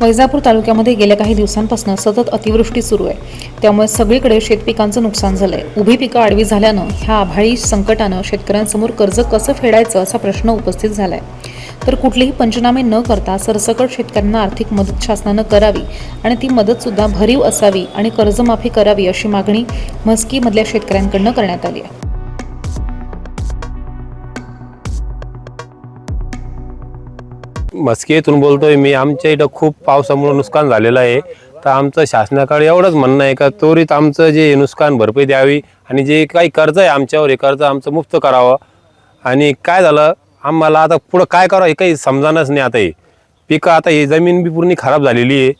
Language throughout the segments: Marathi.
वैजापूर तालुक्यामध्ये गेल्या काही दिवसांपासून सतत अतिवृष्टी सुरू आहे. त्यामुळे सगळीकडे शेतपिकांचं नुकसान झालंय. उभी पिकं आडवी झाल्यानं ह्या आभाळी संकटानं शेतकऱ्यांसमोर कर्ज कसं फेडायचं असा प्रश्न उपस्थित झालाय. तर कुठलेही पंचनामे न करता सरसकट शेतकऱ्यांना आर्थिक मदत शासनानं करावी आणि ती मदत सुद्धा भरीव असावी आणि कर्जमाफी करावी अशी मागणी म्हस्कीमधल्या शेतकऱ्यांकडनं करण्यात आली आहे. मस्की येथून बोलतोय मी आमच्या इथं खूप पावसामुळे नुकसान झालेलं आहे. तर आमचं शासनाकडे एवढंच म्हणणं आहे का त्वरित आमचं जे नुकसान भरपाई द्यावी आणि जे काही कर्ज आहे आमच्यावर हे कर्ज आमचं मुक्त करावं. आणि काय झालं आम्हाला आता पुढं काय करावं हे काही समजानच नाही आता हे. पिकं आता ही जमीन बी पूर्ण खराब झालेली आहे.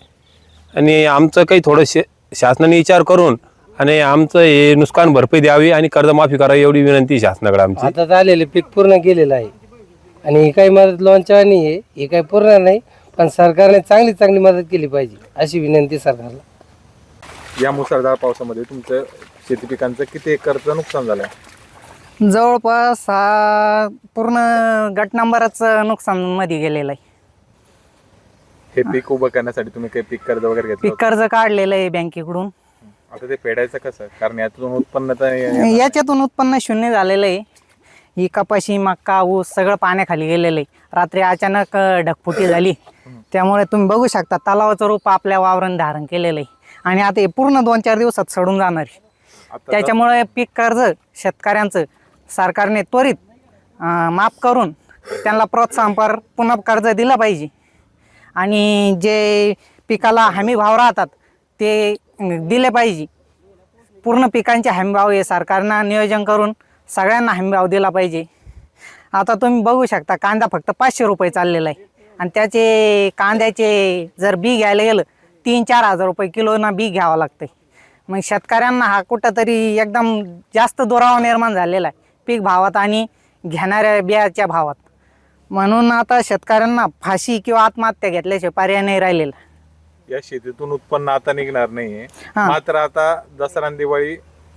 आणि आमचं काही थोडं शे शासनाने विचार करून आणि आमचं हे नुकसान भरपाई द्यावी आणि कर्जमाफी करावी एवढी विनंती शासनाकडे आमची. आता झालेले पीक पूर्ण गेलेलं आहे. आणि ही काही मदत लोनच्या नाही आहे ही काही पूर्ण नाही पण सरकारने चांगली चांगली मदत केली पाहिजे अशी विनंती सरकारला. या मुसळधार पावसामध्ये तुमचं शेती पिकांचं किती एकरचं नुकसान झालं जवळपास हा पूर्ण गट नंबरच नुकसानमध्ये गेलेलं आहे. हे पीक उभं करण्यासाठी तुम्ही काही पीक कर्ज वगैरे घेतलं पीक होतं? कर्ज काढलेलं आहे बँकेकडून. आता ते फेडायचं कसं? कारण यातून उत्पन्न तर याच्यातून उत्पन्न शून्य झालेलं आहे. ही कपाशी मक्का ऊस सगळं पाण्याखाली गेलेलं आहे. रात्री अचानक अं, ढगफुटी झाली. त्यामुळे तुम्ही बघू शकता तलावाचं रूप आपल्या वावरण धारण केलेलं आहे. आणि आता हे पूर्ण दोन चार दिवसात सडून जाणार आहे. आता त्याच्यामुळे पीक कर्ज शेतकऱ्यांचं सरकारने त्वरित अं, माफ करून त्यांना प्रोत्साहनपर पुन्हा कर्ज दिलं पाहिजे. आणि जे पिकाला हमी भाव राहतात ते अं, दिले पाहिजे. पूर्ण पिकांचे हमीभाव हे सरकारनं नियोजन करून सगळ्यांना हमीभाव दिला पाहिजे. आता तुम्ही बघू शकता कांदा फक्त पाचशे रुपये चाललेला आहे. आणि त्याचे कांद्याचे जर बी घ्यायला गेलं तीन चार हजार रुपये किलोना बी घ्यावं लागतंय. मग शेतकऱ्यांना हा कुठंतरी एकदम जास्त दुरावा निर्माण झालेला आहे. पीक भावात आणि घेणाऱ्या बियाच्या भावात. म्हणून आता शेतकऱ्यांना फाशी किंवा आत्महत्या घेतल्याशिवाय पर्याय नाही राहिलेला. या शेतीतून उत्पन्न आता निघणार नाहीये. हा. मात्र आता दसरा आणि दिवाळी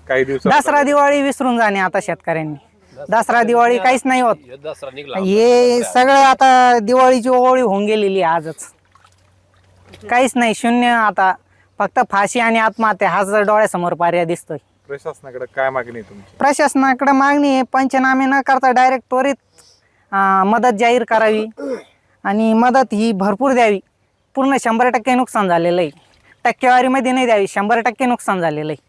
काही दिवसात दसरा दिवाळी विसरून जाणे आता शेतकऱ्यांनी. दसरा दिवाळी काहीच नाही होत. हे सगळं आता दिवाळीची ओळी होऊन गेलेली आहे आजच. काहीच नाही शून्य आता. फक्त फाशी आणि आत्महत्या हाच डोळ्यासमोर पर्याय दिसतोय. प्रशासनाकडे काय मागणी आहे तुमची? प्रशासनाकडे मागणी आहे पंचनामे न करता डायरेक्ट त्वरित अं, मदत जाहीर करावी आणि मदत ही भरपूर द्यावी. पूर्ण शंभर टक्के नुकसान झालेलं आहे. टक्केवारीमध्ये नाही द्यावी शंभर टक्के नुकसान झालेलं आहे.